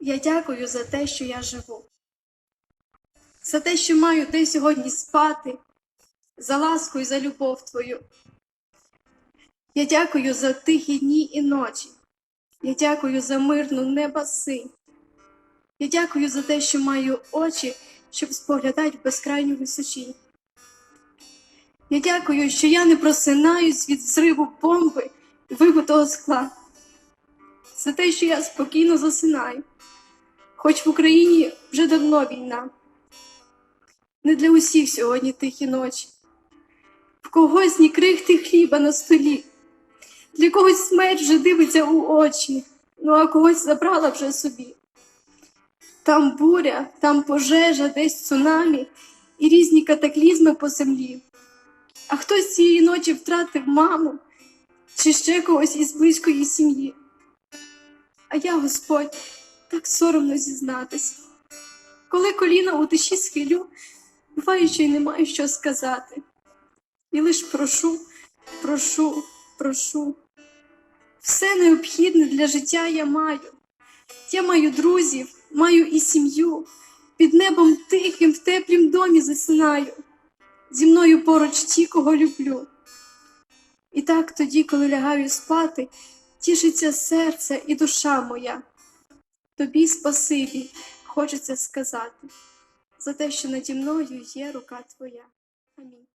Я дякую за те, що я живу, за те, що маю де сьогодні спати, за ласку і за любов Твою. Я дякую за тихі дні і ночі. Я дякую за мирну неба синь. Я дякую за те, що маю очі, щоб споглядати в безкрайню височінь. Я дякую, що я не просинаюсь від зриву бомби і вибитого скла. За те, що я спокійно засинаю, хоч в Україні вже давно війна. Не для усіх сьогодні тихі ночі. В когось ні крихти хліба на столі, для когось смерть вже дивиться у очі, ну а когось забрала вже собі. Там буря, там пожежа, десь цунамі і різні катаклізми по землі. А хтось цієї ночі втратив маму чи ще когось із близької сім'ї. А я, Господь, так соромно зізнатись. Коли коліна у душі схилю, буває, що й не маю що сказати. І лиш прошу, прошу, прошу. Все необхідне для життя я маю. Я маю друзів, маю і сім'ю. Під небом тихим в теплім домі засинаю. Зі мною поруч ті, кого люблю. І так тоді, коли лягаю спати, тішиться серце і душа моя. Тобі спасибі, хочеться сказати, за те, що наді мною є рука твоя. Амінь.